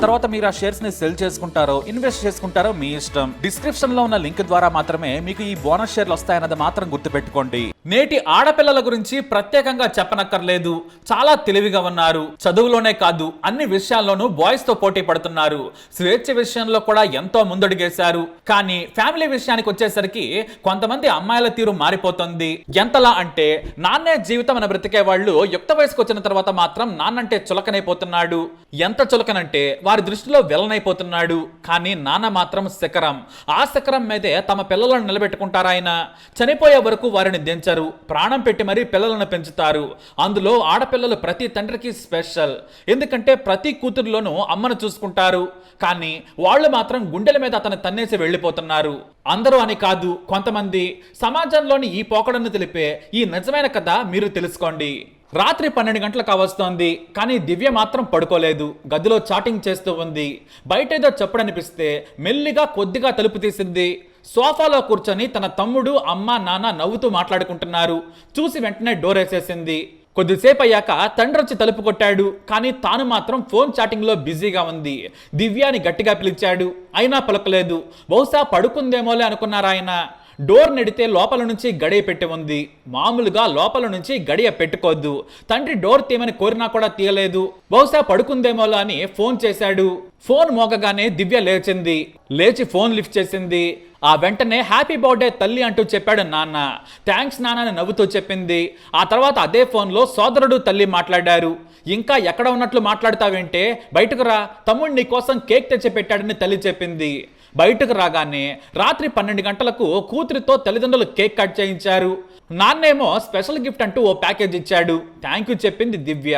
తర్వాత మీరు ఆ షేర్స్ని సెల్ చేసుకుంటారో ఇన్వెస్ట్ చేసుకుంటారో మీ ఇష్టం. డిస్క్రిప్షన్లో ఉన్న లింక్ ద్వారా మాత్రమే మీకు ఈ బోనస్ షేర్లు వస్తాయన్నది మాత్రం గుర్తుపెట్టుకోండి. నేటి ఆడపిల్లల గురించి ప్రత్యేకంగా చెప్పనక్కర్లేదు. చాలా తెలివిగా ఉన్నారు. చదువులోనే కాదు అన్ని విషయాల్లోనూ బాయ్స్తో పోటీ పడుతున్నారు. స్వేచ్ఛ విషయంలో కూడా ఎంతో ముందడుగేశారు. కానీ ఫ్యామిలీ విషయానికి వచ్చేసరికి కొంతమంది అమ్మాయిల తీరు మారిపోతుంది. ఎంతలా అంటే నాన్నే జీవితం అని బ్రతికే వాళ్ళు యుక్త వయసుకు వచ్చిన తర్వాత మాత్రం నాన్నంటే చులకనైపోతున్నాడు. ఎంత చులకనంటే వారి దృష్టిలో విలనైపోతున్నాడు. కానీ నాన్న మాత్రం శిఖరం ఆ శిఖరం మీదే తమ పిల్లలను నిలబెట్టుకుంటారాయన. చనిపోయే వరకు వారిని దించారు. ప్రాణం పెట్టి మరీ పిల్లలను పెంచుతారు. అందులో ఆడపిల్లలు ప్రతి తండ్రికి స్పెషల్. ఎందుకంటే ప్రతి కూతురులోనూ అమ్మను చూసుకుంటారు. కానీ వాళ్ళు మాత్రం గుండెల మీద అతను తన్నేసి వెళ్ళిపోతున్నారు. అందరూ అని కాదు కొంతమంది సమాజంలోని ఈ పోకడను తెలిపే ఈ నిజమైన కథ మీరు తెలుసుకోండి. రాత్రి పన్నెండు గంటలు కావస్తోంది కానీ దివ్య మాత్రం పడుకోలేదు. గదిలో చాటింగ్ చేస్తూ ఉంది. బయట ఏదో చెప్పడనిపిస్తే మెల్లిగా కొద్దిగా తలుపు తీసింది. సోఫాలో కూర్చొని తన తమ్ముడు అమ్మ నాన్న నవ్వుతూ మాట్లాడుకుంటున్నారు. చూసి వెంటనే డోర్ వేసేసింది. కొద్దిసేపు అయ్యాక తండ్రి వచ్చి తలుపు కొట్టాడు కానీ తాను మాత్రం ఫోన్ చాటింగ్లో బిజీగా ఉంది. దివ్యాని గట్టిగా పిలిచాడు. అయినా పలకలేదు. బహుశా పడుకుందేమోలే అనుకున్నారాయన. డోర్ నెడితే లోపల నుంచి గడియ పెట్టి ఉంది. మామూలుగా లోపల నుంచి గడియ పెట్టుకోవద్దు తండ్రి డోర్ తీయమని కోరినా కూడా తీయలేదు. బహుశా పడుకుందేమోలా అని ఫోన్ చేశాడు. ఫోన్ మోగగానే దివ్య లేచింది. లేచి ఫోన్ లిఫ్ట్ చేసింది. ఆ వెంటనే హ్యాపీ బర్త్డే తల్లి అంటూ చెప్పాడు నాన్న. థ్యాంక్స్ నాన్న అని నవ్వుతూ చెప్పింది. ఆ తర్వాత అదే ఫోన్లో సోదరుడు తల్లి మాట్లాడారు. ఇంకా ఎక్కడ ఉన్నట్లు మాట్లాడతావేంటే బయటకు రా. తమ్ముడు నీ కోసం కేక్ తెచ్చి పెట్టాడని తల్లి చెప్పింది. బయటకు రాగానే రాత్రి పన్నెండు గంటలకు కూతురితో తల్లిదండ్రులు కేక్ కట్ చేయించారు. నాన్నేమో స్పెషల్ గిఫ్ట్ అంటూ ఓ ప్యాకేజ్ ఇచ్చాడు. థ్యాంక్ యూ చెప్పింది దివ్య.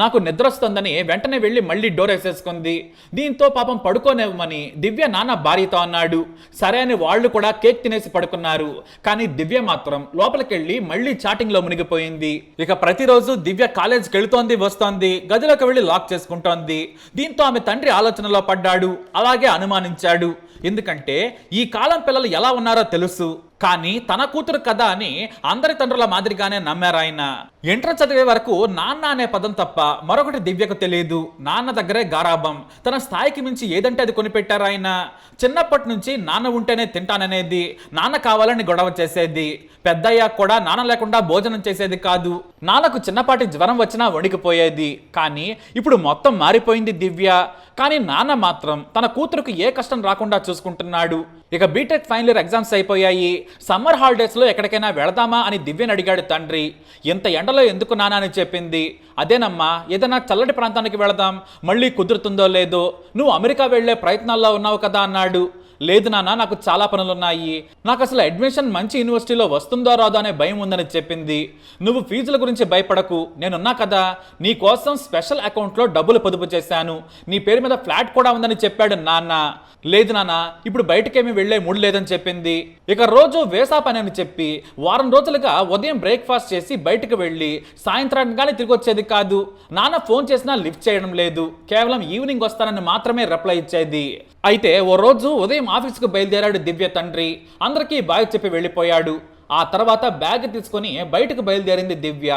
నాకు నిద్ర వస్తుందని వెంటనే వెళ్ళి మళ్ళీ డోర్ వేసేసుకుంది. దీంతో పాపం పడుకోనివ్వమని దివ్య నాన్న భార్యతో అన్నాడు. సరే అని వాళ్ళు కూడా కేక్ తినేసి పడుకున్నారు. కానీ దివ్య మాత్రం లోపలికెళ్ళి మళ్ళీ చాటింగ్లో మునిగిపోయింది. ఇక ప్రతిరోజు దివ్య కాలేజ్కి వెళుతోంది వస్తోంది గదిలోకి వెళ్ళి లాక్ చేసుకుంటోంది. దీంతో ఆమె తండ్రి ఆలోచనలో పడ్డాడు. అలాగే అనుమానించాడు. ఎందుకంటే ఈ కాలం పిల్లలు ఎలా ఉన్నారో తెలుసు కానీ తన కూతురు కదా అని అందరి తండ్రుల మాదిరిగానే నమ్మారు ఆయన. ఇంటర్ చదివే వరకు నాన్న అనే పదం తప్ప మరొకటి దివ్యకు తెలియదు. నాన్న దగ్గరే గారాభం. తన స్థాయికి మించి ఏదంటే అది కొనిపెట్టారు ఆయన. చిన్నప్పటి నుంచి నాన్న ఉంటేనే తింటాననేది నాన్న కావాలని గొడవ చేసేది. పెద్దయ్యాక కూడా నాన్న లేకుండా భోజనం చేసేది కాదు. నాన్నకు చిన్నపాటి జ్వరం వచ్చినా వణికిపోయేది. కానీ ఇప్పుడు మొత్తం మారిపోయింది దివ్య. కానీ నాన్న మాత్రం తన కూతురుకు ఏ కష్టం రాకుండా చూసుకుంటున్నాడు. ఇక బీటెక్ ఫైనల్ ఇయర్ ఎగ్జామ్స్ అయిపోయాయి. సమ్మర్ హాలిడేస్లో ఎక్కడికైనా వెళదామా అని దివ్యని అడిగాడు తండ్రి. ఇంత ఎండలో ఎందుకు నాన్న? అని చెప్పింది. అదేనమ్మా ఏదైనా చల్లటి ప్రాంతానికి వెళదాం. మళ్ళీ కుదురుతుందో లేదో. నువ్వు అమెరికా వెళ్ళే ప్రయత్నాల్లో ఉన్నావు కదా అన్నాడు. లేదు నాన్న నాకు చాలా పనులు ఉన్నాయి నాకు అసలు అడ్మిషన్ మంచి యూనివర్సిటీలో వస్తుందో రాదో అనే భయం ఉందని చెప్పింది. నువ్వు ఫీజుల గురించి భయపడకు. నేనున్నా కదా నీ కోసం స్పెషల్ అకౌంట్లో డబ్బులు పొదుపు చేశాను. నీ పేరు మీద ఫ్లాట్ కూడా ఉందని చెప్పాడు నాన్న. లేదు నాన్న ఇప్పుడు బయటకేమీ వెళ్ళే మూడు లేదని చెప్పింది. ఇక రోజు వేసా పని అని చెప్పి వారం రోజులుగా ఉదయం బ్రేక్ఫాస్ట్ చేసి బయటకు వెళ్ళి సాయంత్రానికి కానీ తిరిగి వచ్చేది కాదు. నాన్న ఫోన్ చేసినా లిఫ్ట్ చేయడం లేదు. కేవలం ఈవినింగ్ వస్తానని మాత్రమే రిప్లై ఇచ్చేది. అయితే ఓ రోజు ఉదయం ఆఫీస్కు బయలుదేరాడు దివ్య తండ్రి. అందరికీ బాయ్ చెప్పి వెళ్ళిపోయాడు. ఆ తర్వాత బ్యాగ్ తీసుకొని బయటకు బయలుదేరింది దివ్య.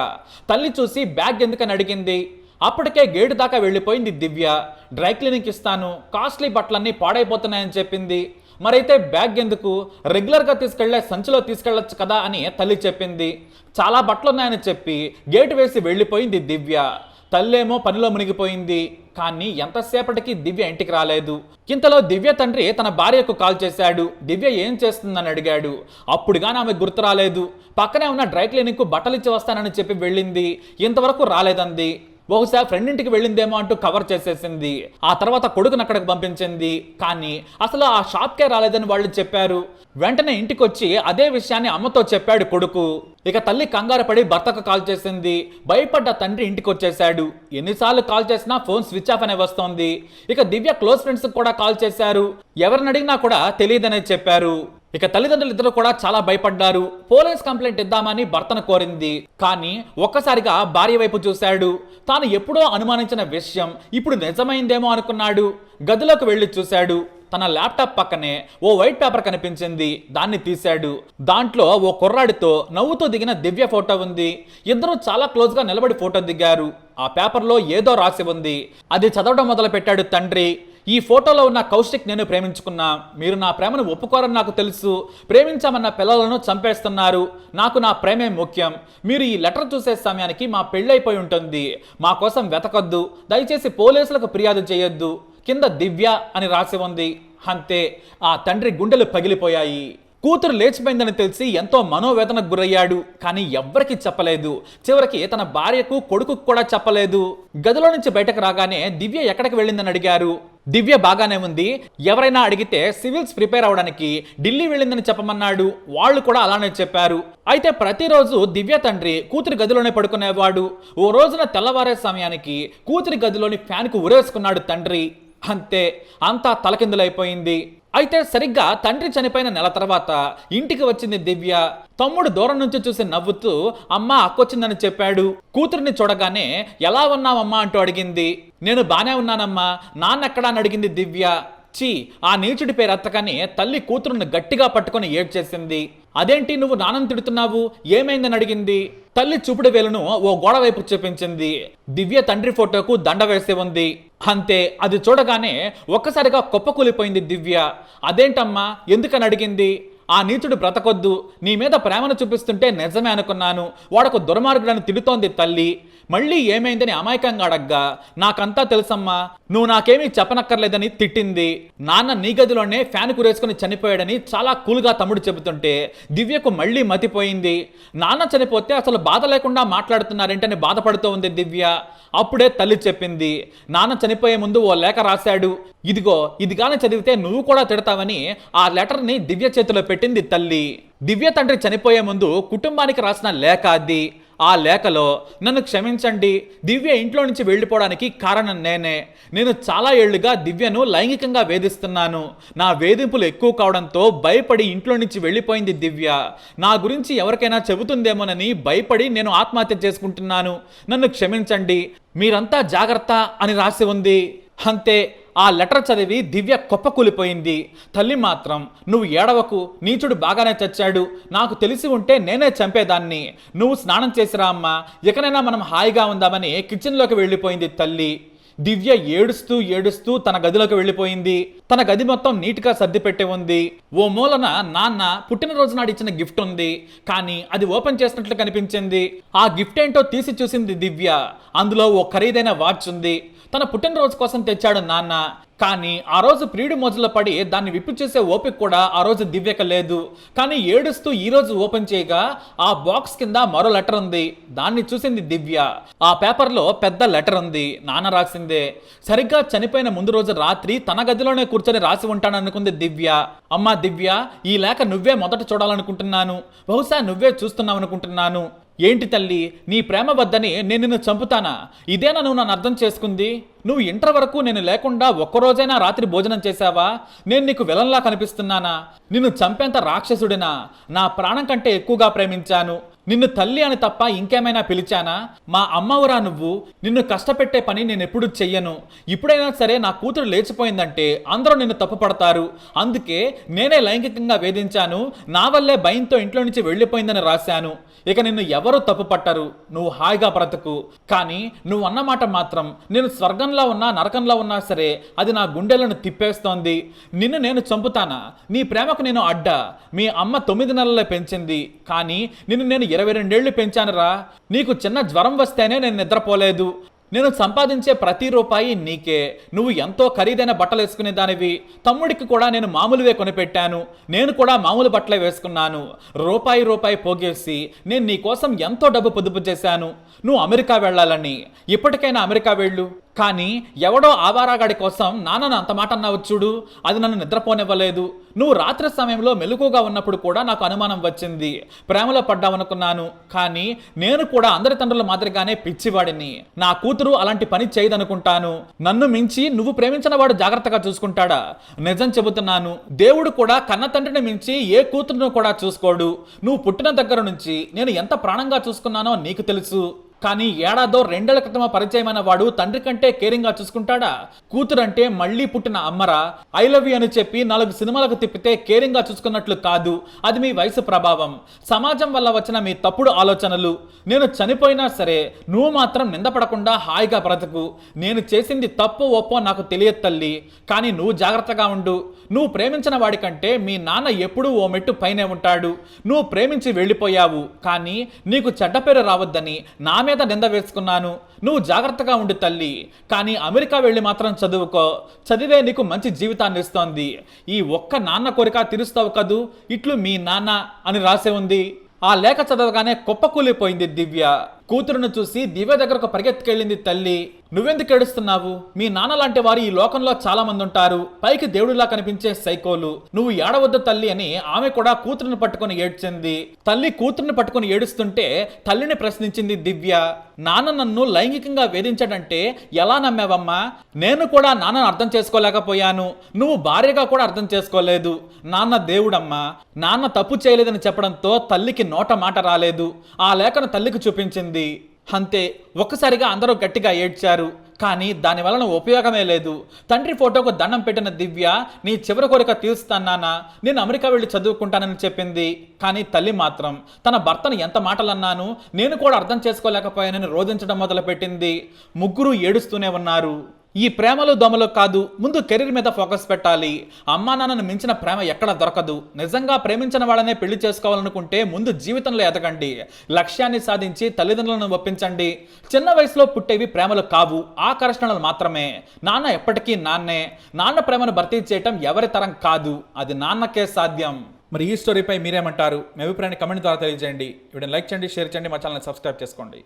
తల్లి చూసి బ్యాగ్ ఎందుకని అడిగింది? అప్పటికే గేటు దాకా వెళ్ళిపోయింది దివ్య. డ్రై క్లీనింగ్ ఇస్తాను కాస్ట్లీ బట్టలన్నీ పాడైపోతున్నాయని చెప్పింది. మరైతే బ్యాగ్ ఎందుకు? రెగ్యులర్గా తీసుకెళ్ళే సంచిలో తీసుకెళ్ళొచ్చు కదా అని తల్లి చెప్పింది. చాలా బట్టలున్నాయని చెప్పి గేటు వేసి వెళ్ళిపోయింది దివ్య. తల్లేమో పనిలో మునిగిపోయింది కానీ ఎంతసేపటికి దివ్య ఇంటికి రాలేదు. ఇంతలో దివ్య తండ్రి తన భార్యకు కాల్ చేశాడు. దివ్య ఏం చేస్తుందని అడిగాడు. అప్పుడుగాని ఆమె గుర్తు రాలేదు. పక్కనే ఉన్న డ్రై క్లీనిక్ బట్టలు ఇచ్చి వస్తానని చెప్పి వెళ్ళింది. ఇంతవరకు రాలేదంది. బహుశా ఫ్రెండ్ ఇంటికి వెళ్ళిందేమో అంటూ కవర్ చేసేసింది. ఆ తర్వాత కొడుకుని అక్కడికి పంపించింది. కానీ అసలు ఆ షాప్కే రాలేదని వాళ్ళు చెప్పారు. వెంటనే ఇంటికి వచ్చి అదే విషయాన్ని అమ్మతో చెప్పాడు కొడుకు. ఇక తల్లి కంగారు పడి భర్తకు కాల్ చేసింది. భయపడ్డ తండ్రి ఇంటికి వచ్చేసాడు ఎన్నిసార్లు కాల్ చేసినా ఫోన్ స్విచ్ ఆఫ్ అనే వస్తోంది. ఇక దివ్య క్లోజ్ ఫ్రెండ్స్ కూడా కాల్ చేశారు. ఎవరిని అడిగినా కూడా తెలియదనే చెప్పారు. ఇక తల్లిదండ్రులు ఇద్దరు కూడా చాలా భయపడ్డారు. పోలీస్ కంప్లైంట్ ఇద్దామని భర్తను కోరింది. కానీ ఒక్కసారిగా భార్య వైపు చూశాడు. తాను ఎప్పుడో అనుమానించిన విషయం ఇప్పుడు నిజమైందేమో అనుకున్నాడు. గదిలోకి వెళ్ళి చూశాడు. తన ల్యాప్టాప్ పక్కనే ఓ వైట్ పేపర్ కనిపించింది. దాన్ని తీశాడు. దాంట్లో ఓ కుర్రాడితో నవ్వుతూ దిగిన దివ్య ఫోటో ఉంది. ఇద్దరు చాలా క్లోజ్గా నిలబడి ఫోటో దిగారు. ఆ పేపర్లో ఏదో రాసి ఉంది. అది చదవడం మొదలు పెట్టాడు తండ్రి. ఈ ఫోటోలో ఉన్న కౌశిక్ నేను ప్రేమించుకున్నా. మీరు నా ప్రేమను ఒప్పుకోరని నాకు తెలుసు. ప్రేమించామన్న పిల్లలను చంపేస్తున్నారు. నాకు నా ప్రేమే ముఖ్యం. మీరు ఈ లెటర్ చూసే సమయానికి మా పెళ్ళైపోయి ఉంటుంది. మా కోసం వెతకొద్దు. దయచేసి పోలీసులకు ఫిర్యాదు చేయొద్దు. కింద దివ్య అని రాసి ఉంది. అంతే. ఆ తండ్రి గుండెలు పగిలిపోయాయి. కూతురు లేచిపోయిందని తెలిసి ఎంతో మనోవేదనకు గురయ్యాడు. కానీ ఎవ్వరికి చెప్పలేదు. చివరికి తన భార్యకు కొడుకు కూడా చెప్పలేదు. గదిలో నుంచి బయటకు రాగానే దివ్య ఎక్కడికి వెళ్ళిందని అడిగారు. దివ్య బాగానే ఉంది. ఎవరైనా అడిగితే సివిల్స్ ప్రిపేర్ అవడానికి ఢిల్లీ వెళ్ళిందని చెప్పమన్నాడు. వాళ్ళు కూడా అలానే చెప్పారు. అయితే ప్రతిరోజు దివ్య తండ్రి కూతురి గదిలోనే పడుకునేవాడు. ఓ రోజున తెల్లవారే సమయానికి కూతురి గదిలోని ఫ్యాన్కు ఉరేసుకున్నాడు తండ్రి. అంతే అంతా తలకిందులైపోయింది. అయితే సరిగ్గా తండ్రి చనిపోయిన నెల తర్వాత ఇంటికి వచ్చింది దివ్య. తమ్ముడు దూరం నుంచి చూసి నవ్వుతూ అమ్మ అక్కొచ్చిందని చెప్పాడు. కూతురిని చూడగానే ఎలా ఉన్నావమ్మా? అంటూ అడిగింది. నేను బానే ఉన్నానమ్మా. నాన్నెక్కడా? అని అడిగింది దివ్య. చీ ఆ నీచుడి పేరు అత్తకని తల్లి కూతురుని గట్టిగా పట్టుకొని ఏడ్చేసింది. అదేంటి నువ్వు నాన్నని తిడుతున్నావు? ఏమైందని అడిగింది? తల్లి చూపుడు వేలును ఓ గోడ వైపు చూపించింది. దివ్య తండ్రి ఫోటోకు దండ వేసి ఉంది. అంతే అది చూడగానే ఒక్కసారిగా కుప్పకూలిపోయింది దివ్య. అదేంటమ్మా ఎందుకని అడిగింది? ఆ నీచుడు బ్రతకొద్దు. నీ మీద ప్రేమను చూపిస్తుంటే నిజమే అనుకున్నాను. వాడకు దుర్మార్గుడని తిడుతోంది తల్లి. మళ్ళీ ఏమైందని అమాయకంగా అడగ్గా నాకంతా తెలుసమ్మా నువ్వు నాకేమీ చెప్పనక్కర్లేదని తిట్టింది. నాన్న నీ గదిలోనే ఫ్యాన్ కురేసుకుని చనిపోయాడని చాలా కూల్గా తమ్ముడు చెబుతుంటే దివ్యకు మళ్ళీ మతిపోయింది. నాన్న చనిపోతే అసలు బాధ లేకుండా మాట్లాడుతున్నారేంటని బాధపడుతూ ఉంది దివ్య. అప్పుడే తల్లి చెప్పింది నాన్న చనిపోయే ముందు ఓ లేఖ రాశాడు. ఇదిగో ఇది కానీ చదివితే నువ్వు కూడా తిడతావని ఆ లెటర్ని దివ్య చేతిలో పెట్టింది తల్లి. దివ్య తండ్రి చనిపోయే ముందు కుటుంబానికి రాసిన లేఖ అది. ఆ లేఖలో నన్ను క్షమించండి దివ్య ఇంట్లో నుంచి వెళ్ళిపోవడానికి కారణం నేనే. నేను చాలా ఏళ్ళుగా దివ్యను లైంగికంగా వేధిస్తున్నాను. నా వేధింపులు ఎక్కువ కావడంతో భయపడి ఇంట్లో నుంచి వెళ్ళిపోయింది దివ్య. నా గురించి ఎవరికైనా చెబుతుందేమోనని భయపడి నేను ఆత్మహత్య చేసుకుంటున్నాను. నన్ను క్షమించండి. మీరంతా జాగ్రత్త అని రాసి ఉంది. అంతే. ఆ లెటర్ చదివి దివ్య కుప్పకూలిపోయింది. తల్లి మాత్రం నువ్వు ఏడవకు నీచుడు బాగానే చచ్చాడు. నాకు తెలిసి ఉంటే నేనే చంపేదాన్ని. నువ్వు స్నానం చేసిరా అమ్మా. ఇకనైనా మనం హాయిగా ఉందామని కిచెన్లోకి వెళ్ళిపోయింది తల్లి. దివ్య ఏడుస్తూ ఏడుస్తూ తన గదిలోకి వెళ్ళిపోయింది. తన గది మొత్తం నీట్గా సర్దిపెట్టి ఉంది. ఓ మూలన నాన్న పుట్టినరోజు నాడు ఇచ్చిన గిఫ్ట్ ఉంది. కానీ అది ఓపెన్ చేసినట్లు కనిపించింది. ఆ గిఫ్ట్ ఏంటో తీసి చూసింది దివ్య. అందులో ఓ ఖరీదైన వాచ్ ఉంది. తన పుట్టినరోజు కోసం తెచ్చాడు నాన్న. కానీ ఆ రోజు ప్రియుడి మోజులో పడి దాన్ని విప్పు చేసే ఓపిక కూడా ఆ రోజు దివ్యక లేదు. కానీ ఏడుస్తూ ఈ రోజు ఓపెన్ చేయగా ఆ బాక్స్ కింద మరో లెటర్ ఉంది. దాన్ని చూసింది దివ్య. ఆ పేపర్లో పెద్ద లెటర్ ఉంది. నాన్న రాసిందే. సరిగ్గా చనిపోయిన ముందు రోజు రాత్రి తన గదిలోనే కూర్చొని రాసి ఉంటాననుకుంది దివ్య. అమ్మా దివ్య ఈ లేఖ నువ్వే మొదట చూడాలనుకుంటున్నాను. బహుశా నువ్వే చూస్తున్నావు అనుకుంటున్నాను ఏంటి తల్లి నీ ప్రేమ వద్దని నేను నిన్ను చంపుతానా? ఇదేనా నువ్వు నన్ను అర్థం చేసుకుంది? నువ్వు ఇంటర్ వరకు నేను లేకుండా ఒక్కరోజైనా రాత్రి భోజనం చేశావా? నేను నీకు విలన్లా కనిపిస్తున్నానా? నిన్ను చంపేంత రాక్షసుడినా? నా ప్రాణం కంటే ఎక్కువగా ప్రేమించాను. నిన్ను తల్లి అని తప్ప ఇంకేమైనా పిలిచానా? మా అమ్మవరా నువ్వు? నిన్ను కష్టపెట్టే పని నేను ఎప్పుడు చెయ్యను. ఇప్పుడైనా సరే నా కూతురు లేచిపోయిందంటే అందరూ నిన్ను తప్పుపడతారు. అందుకే నేనే లైంగికంగా వేధించాను. నా వల్లే భయంతో ఇంట్లో నుంచి వెళ్ళిపోయిందని రాశాను. ఇక నిన్ను ఎవరు తప్పు పట్టరు నువ్వు హాయిగా బ్రతుకు. కానీ నువ్వు అన్నమాట మాత్రం నేను స్వర్గంలో ఉన్నా నరకంలో ఉన్నా సరే అది నా గుండెలను తిప్పేస్తోంది. నిన్ను నేను చంపుతానా? నీ ప్రేమకు నేను అడ్డా. మీ అమ్మ తొమ్మిది నెలలే పెంచింది. కానీ నిన్ను నేను ఇరవై రెండేళ్ళు పెంచానురా. నీకు చిన్న జ్వరం వస్తేనే నేను నిద్రపోలేదు. నేను సంపాదించే ప్రతి రూపాయి నీకే. నువ్వు ఎంతో ఖరీదైన బట్టలు వేసుకునే దానివి. తమ్ముడికి కూడా నేను మామూలువే కొనిపెట్టాను. నేను కూడా మామూలు బట్టలే వేసుకున్నాను. రూపాయి రూపాయి పోగేసి నేను నీ కోసం ఎంతో డబ్బు పొదుపు చేశాను. నువ్వు అమెరికా వెళ్ళాలని. ఇప్పటికైనా అమెరికా వెళ్ళు. కానీ ఎవడో ఆవారాగాడి కోసం నాన్నను అంత మాట అన్నావు చూడు అది నన్ను నిద్రపోనివ్వలేదు. నువ్వు రాత్రి సమయంలో మెలకుగా ఉన్నప్పుడు కూడా నాకు అనుమానం వచ్చింది. ప్రేమలో పడ్డావనుకున్నాను కానీ నేను కూడా అందరి తండ్రుల మాదిరిగానే పిచ్చివాడిని. నా కూతురు అలాంటి పని చేయదనుకుంటాను. నన్ను మించి నువ్వు ప్రేమించిన వాడు జాగ్రత్తగా చూసుకుంటాడా? నిజం చెబుతున్నాను దేవుడు కూడా కన్న తండ్రిని మించి ఏ కూతురును కూడా చూసుకోడు. నువ్వు పుట్టిన దగ్గర నుంచి నేను ఎంత ప్రాణంగా చూసుకున్నానో నీకు తెలుసు. కానీ ఏడాదో రెండేళ్ళ క్రితమ పరిచయమైన వాడు తండ్రి కంటే కేరింగ్గా చూసుకుంటాడా? కూతురంటే మళ్ళీ పుట్టిన అమ్మరా? ఐ లవ్ యూ అని చెప్పి నాలుగు సినిమాలకు తిప్పితే కేరింగ్గా చూసుకున్నట్లు కాదు. అది మీ వయసు ప్రభావం. సమాజం వల్ల వచ్చిన మీ తప్పుడు ఆలోచనలు. నేను చనిపోయినా సరే నువ్వు మాత్రం నిందపడకుండా హాయిగా బ్రతకు. నేను చేసింది తప్పు ఒప్పో నాకు తెలియదు తల్లి. కానీ నువ్వు జాగ్రత్తగా ఉండు. నువ్వు ప్రేమించిన వాడికంటే మీ నాన్న ఎప్పుడూ ఓ మెట్టు పైనే ఉంటాడు. నువ్వు ప్రేమించి వెళ్ళిపోయావు. కానీ నీకు చెడ్డ పేరు రావద్దని నామే మీద నింద వేసుకున్నాను. నువ్వు జాగ్రత్తగా ఉండు తల్లి. కానీ అమెరికా వెళ్ళి మాత్రం చదువుకో. చదివే నీకు మంచి జీవితాన్ని ఇస్తోంది. ఈ ఒక్క నాన్న కోరిక తీరుస్తావు కదూ? ఇట్లు మీ నాన్న అని రాసే ఉంది. ఆ లేఖ చదవగానే కుప్పకూలిపోయింది దివ్య. కూతురును చూసి దివ్య దగ్గరకు పరిగెత్తుకెళ్ళింది తల్లి. నువ్వెందుకు ఏడుస్తున్నావు? మీ నాన్న లాంటి వారు ఈ లోకంలో చాలా మంది ఉంటారు. పైకి దేవుడిలా కనిపించే సైకోలు. నువ్వు ఏడవద్దు తల్లి అని ఆమె కూడా కూతురుని పట్టుకొని ఏడ్చింది. తల్లి కూతురుని పట్టుకొని ఏడుస్తుంటే తల్లిని ప్రశ్నించింది దివ్య. నాన్న నన్ను లైంగికంగా వేధించాడంటే ఎలా నమ్మావమ్మా? నేను కూడా నాన్నను అర్థం చేసుకోలేకపోయాను. నువ్వు భార్యగా కూడా అర్థం చేసుకోలేదు. నాన్న దేవుడమ్మా. నాన్న తప్పు చేయలేదని చెప్పడంతో తల్లికి నోట మాట రాలేదు. ఆ లేఖను తల్లికి చూపించింది. అంతే ఒక్కసారిగా అందరూ గట్టిగా ఏడ్చారు. కానీ దాని వలన ఉపయోగమే లేదు. తండ్రి ఫోటోకు దండం పెట్టిన దివ్య నీ చివరి కోరిక తీరుస్తానా నేను అమెరికా వెళ్ళి చదువుకుంటానని చెప్పింది. కానీ తల్లి మాత్రం తన భర్తను ఎంత మాటలన్నాను? నేను కూడా అర్థం చేసుకోలేకపోయానని రోధించడం మొదలుపెట్టింది. ముగ్గురు ఏడుస్తూనే ఉన్నారు. ఈ ప్రేమలు దోమలు కాదు ముందు కెరీర్ మీద ఫోకస్ పెట్టాలి. అమ్మా నాన్నను మించిన ప్రేమ ఎక్కడ దొరకదు. నిజంగా ప్రేమించిన వాళ్ళనే పెళ్ళి చేసుకోవాలనుకుంటే ముందు జీవితంలో ఎదగండి. లక్ష్యాన్ని సాధించి తల్లిదండ్రులను ఒప్పించండి. చిన్న వయసులో పుట్టేవి ప్రేమలు కావు ఆకర్షణలు మాత్రమే. నాన్న ఎప్పటికీ నాన్నే. నాన్న ప్రేమను భర్తీ చేయటం ఎవరి తరం కాదు అది నాన్నకే సాధ్యం. మరి ఈ స్టోరీపై మీరేమంటారు? మీ అభిప్రాయాన్ని కమెంట్ ద్వారా తెలియజేయండి. వీడియోని లైక్ చేయండి షేర్ చేయండి మా ఛానల్ని సబ్స్క్రైబ్ చేసుకోండి.